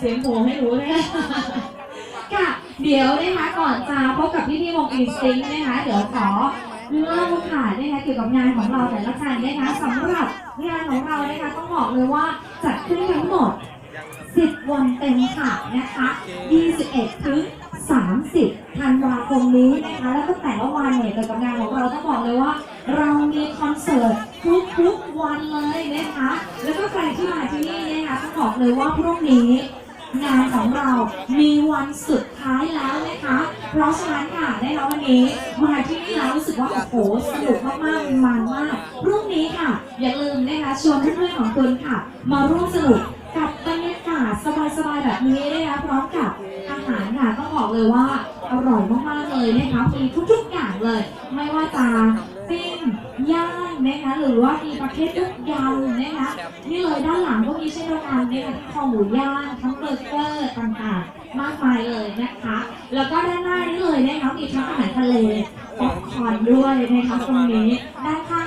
เสียงโหให้หนูนะคะค่ะ เดี๋ยวนะคะก่อนจะพบกับพี่พี่วงอินสติ้งนะคะเดี๋ยวขอเล่าค่ะนะคะเกี่ยวกับงานของเราแต่ละกันนะคะสำหรับงานของเรานะคะต้องบอกเลยว่าจัดขึ้นทั้งหมด 10 วันเต็มค่ะนะคะ 21 ถึง 30 ธันวาคมนี้นะคะ แล้วก็แต่ละวันเนี่ยเกี่ยวกับงานของเราต้องบอกเลยว่า เรามีคอนเสิร์ตทุกๆวันเลยนะคะ แล้วก็ใครที่มาที่นี่นะคะต้องบอกเลยว่าพรุ่งนี้ งานของเรามีวันสุดท้ายแล้วนะคะ เพราะฉะนั้นค่ะนะคะวันนี้มาที่นี่แล้วรู้สึกว่าโอ้โหสนุกมากๆมันมากพรุ่งนี้ค่ะ อย่าลืมนะคะชวนเพื่อนๆของคุณค่ะ มาร่วมสนุกกับบรรยากาศสบายๆแบบนี้นะคะพร้อมกับอาหารค่ะต้องบอกเลยว่าอร่อยมากๆเลยนะคะมีทุกๆอย่างเลย ไม่ว่าจะปิ้ง นะคะหรือว่ามีประเภทลูกยำนะคะนี่เลยด้านหลังก็มีเช่นเดียวกันในี่ยทั้งคอหมูย่างทั้งเบอร์เกอร์ต่างๆ มากมายเลยนะคะ แล้วก็ด้านหน้านี่เลยนะคะมีทั้งอาหารทะเลป๊อปคอร์นด้วยนะคะตรงนี้ด้านข้าง